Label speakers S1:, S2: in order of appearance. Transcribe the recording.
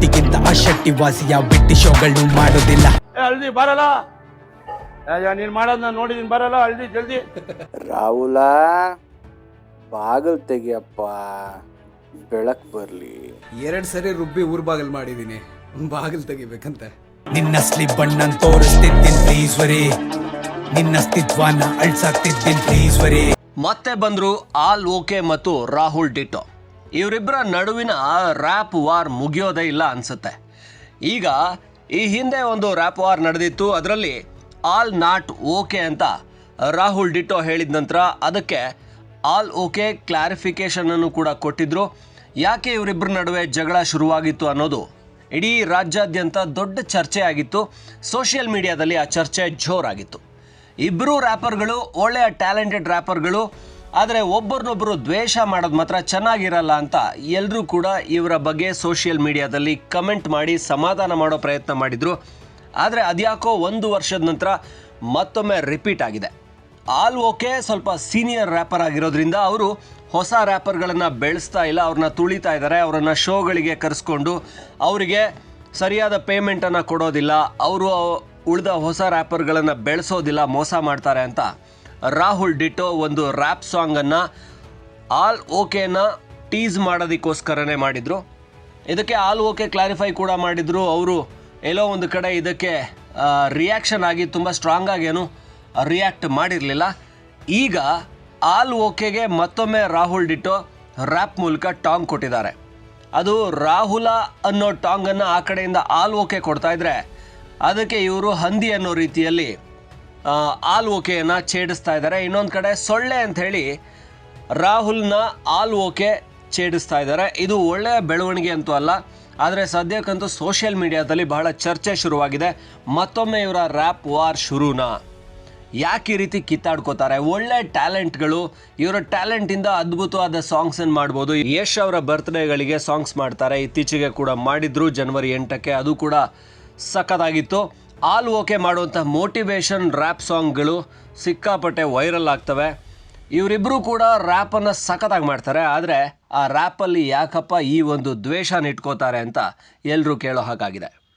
S1: ಶೆಟ್ಟಿಗಿಂತ ಆ ಶೆಟ್ಟಿ ವಾಸಿಯ ಬಿಟ್ಟಿ ಶೋಗಳನ್ನು ಮಾಡೋದಿಲ್ಲ.
S2: ಹಳ್ದಿ ಬರಲ್ಲ. ಅಯ್ಯೋ, ನೀನ್ ಮಾಡೋದ್ ನಾನು ನೋಡಿದೀನಿ ಬರಲ್ಲ ಹಳ್ದಿ ಜಲ್ದಿ.
S3: ರಾಹುಲ ಬಾಗಲ್ ತೆಗಿಯಪ್ಪ. ಬೆಳಕ್ ಬರ್ಲಿ.
S4: ಎರಡ್ ಸರಿ ರುಬ್ಬಿ ಊರ್ ಬಾಗಿಲು ಮಾಡಿದೀನಿ. ಬಾಗಿಲು ತೆಗಿಬೇಕಂತ.
S1: ನಿನ್ನ ಸ್ಲಿಪ್ ಬಣ್ಣನ್ ತೋರಿಸ್ತಿದ್ದೀನಿ ಪ್ಲೀಸ್ ವರಿ ನಿನ್ನ ಅಸ್ತಿತ್ವನ ಅಳ್ಸಾಕ್ತಿದ್ದೀನಿ ಪ್ಲೀಸ್ ವರಿ
S5: ಮತ್ತೆ ಬಂದ್ರು ಆಲ್ ಓಕೆ ಮತ್ತು ರಾಹುಲ್ ಡಿಟೋ. ಇವರಿಬ್ಬರ ನಡುವಿನ ರ್ಯಾಪ್ ವಾರ್ ಮುಗಿಯೋದೇ ಇಲ್ಲ ಅನಿಸುತ್ತೆ. ಈಗ ಈ ಹಿಂದೆ ಒಂದು ರ್ಯಾಪ್ ವಾರ್ ನಡೆದಿತ್ತು, ಅದರಲ್ಲಿ ಆಲ್ ನಾಟ್ ಓಕೆ ಅಂತ ರಾಹುಲ್ ಡಿಟೋ ಹೇಳಿದ ನಂತರ ಅದಕ್ಕೆ ಆಲ್ ಓಕೆ ಕ್ಲಾರಿಫಿಕೇಶನ್ ಅನ್ನು ಕೂಡ ಕೊಟ್ಟಿದ್ರು. ಯಾಕೆ ಇವರಿಬ್ಬರ ನಡುವೆ ಜಗಳ ಶುರುವಾಗಿತ್ತು ಅನ್ನೋದು ಇಡೀ ರಾಜ್ಯಾದ್ಯಂತ ದೊಡ್ಡ ಚರ್ಚೆ ಆಗಿತ್ತು. ಸೋಷಿಯಲ್ ಮೀಡಿಯಾದಲ್ಲಿ ಆ ಚರ್ಚೆ ಜೋರಾಗಿತ್ತು. ಇಬ್ಬರೂ ರ್ಯಾಪರ್ಗಳು ಒಳ್ಳೆಯ ಟ್ಯಾಲೆಂಟೆಡ್ ರ್ಯಾಪರ್ಗಳು ಆದರೆ ಒಬ್ಬರನ್ನೊಬ್ಬರು ದ್ವೇಷ ಮಾಡೋದು ಮಾತ್ರ ಚೆನ್ನಾಗಿರಲ್ಲ ಅಂತ ಎಲ್ಲರೂ ಕೂಡ ಇವರ ಬಗ್ಗೆ ಸೋಷಿಯಲ್ ಮೀಡಿಯಾದಲ್ಲಿ ಕಮೆಂಟ್ ಮಾಡಿ ಸಮಾಧಾನ ಮಾಡೋ ಪ್ರಯತ್ನ ಮಾಡಿದರು. ಆದರೆ ಅದ್ಯಾಕೋ ಒಂದು ವರ್ಷದ ನಂತರ ಮತ್ತೊಮ್ಮೆ ರಿಪೀಟ್ ಆಗಿದೆ. ಆಲ್ ಓಕೆ, ಸ್ವಲ್ಪ ಸೀನಿಯರ್ ರ್ಯಾಪರ್ ಆಗಿರೋದ್ರಿಂದ ಅವರು ಹೊಸ ರ್ಯಾಪರ್ಗಳನ್ನು ಬೆಳೆಸ್ತಾ ಇಲ್ಲ, ಅವ್ರನ್ನ ತುಳಿತಾ ಇದ್ದಾರೆ, ಅವರನ್ನು ಶೋಗಳಿಗೆ ಕರೆಸ್ಕೊಂಡು ಅವರಿಗೆ ಸರಿಯಾದ ಪೇಮೆಂಟನ್ನು ಕೊಡೋದಿಲ್ಲ, ಅವರು ಉಳಿದ ಹೊಸ ರ್ಯಾಪರ್ಗಳನ್ನು ಬೆಳೆಸೋದಿಲ್ಲ, ಮೋಸ ಮಾಡ್ತಾರೆ ಅಂತ. ರಾಹುಲ್ ಡಿಟೋ ಒಂದು ರ್ಯಾಪ್ ಸಾಂಗನ್ನು ಆಲ್ ಓಕೆನ ಟೀಸ್ ಮಾಡೋದಕ್ಕೋಸ್ಕರನೇ ಮಾಡಿದರು. ಇದಕ್ಕೆ ಆಲ್ ಓಕೆ ಕ್ಲಾರಿಫೈ ಕೂಡ ಮಾಡಿದರು. ಅವರು ಎಲ್ಲೋ ಒಂದು ಕಡೆ ಇದಕ್ಕೆ ರಿಯಾಕ್ಷನ್ ಆಗಿ ತುಂಬ ಸ್ಟ್ರಾಂಗ್ ಆಗೇನು ರಿಯಾಕ್ಟ್ ಮಾಡಿರಲಿಲ್ಲ. ಈಗ ಆಲ್ ಓಕೆಗೆ ಮತ್ತೊಮ್ಮೆ ರಾಹುಲ್ ಡಿಟೋ ರ್ಯಾಪ್ ಮೂಲಕ ಟಾಂಗ್ ಕೊಟ್ಟಿದ್ದಾರೆ. ಅದು ರಾಹುಲ ಅನ್ನೋ ಟಾಂಗನ್ನು ಆ ಕಡೆಯಿಂದ ಆಲ್ ಓಕೆ ಕೊಡ್ತಾ ಇದ್ರೆ, ಅದಕ್ಕೆ ಇವರು ಹಂದಿ ಅನ್ನೋ ರೀತಿಯಲ್ಲಿ ಆ, ಆಲ್ ಓಕೆಯನ್ನು ಛೇಡಿಸ್ತಾ ಇದ್ದಾರೆ. ಇನ್ನೊಂದು ಕಡೆ ಸೊಳ್ಳೆ ಅಂತ ಹೇಳಿ ರಾಹುಲ್ನ ಆಲ್ ಓಕೆ ಛೇಡಿಸ್ತಾ ಇದ್ದಾರೆ. ಇದು ಒಳ್ಳೆಯ ಬೆಳವಣಿಗೆ ಅಂತೂ ಅಲ್ಲ ಆದರೆ ಸದ್ಯಕ್ಕಂತೂ ಸೋಷಿಯಲ್ ಮೀಡಿಯಾದಲ್ಲಿ ಬಹಳ ಚರ್ಚೆ ಶುರುವಾಗಿದೆ. ಮತ್ತೊಮ್ಮೆ ಇವರ ರ್ಯಾಪ್ ವಾರ್ ಶುರುನಾ? ಯಾಕೆ ಈ ರೀತಿ ಕಿತ್ತಾಡ್ಕೋತಾರೆ? ಒಳ್ಳೆ ಟ್ಯಾಲೆಂಟ್ಗಳು ಇವರ ಟ್ಯಾಲೆಂಟಿಂದ ಅದ್ಭುತವಾದ ಸಾಂಗ್ಸನ್ನು ಮಾಡ್ಬೋದು. ಯಶ್ ಅವರ ಬರ್ತ್ಡೇಗಳಿಗೆ ಸಾಂಗ್ಸ್ ಮಾಡ್ತಾರೆ. ಇತ್ತೀಚೆಗೆ ಕೂಡ ಮಾಡಿದ್ರು ಜನವರಿ ಎಂಟಕ್ಕೆ. ಅದು ಕೂಡ ಸಖತ್ತಾಗಿತ್ತು. ಆಲ್ ಓಕೆ ಮಾಡುವಂಥ ಮೋಟಿವೇಶನ್ ರ್ಯಾಪ್ ಸಾಂಗ್ಗಳು ಸಿಕ್ಕಾಪಟ್ಟೆ ವೈರಲ್ ಆಗ್ತವೆ. ಇವರಿಬ್ಬರು ಕೂಡ ರ್ಯಾಪನ್ನು ಸಖತ್ತಾಗಿ ಮಾಡ್ತಾರೆ. ಆದರೆ ಆ ರ್ಯಾಪಲ್ಲಿ ಯಾಕಪ್ಪ ಈ ಒಂದು ದ್ವೇಷನ ಇಟ್ಕೋತಾರೆ ಅಂತ ಎಲ್ಲರೂ ಕೇಳೋ ಹಾಗಾಗಿದೆ.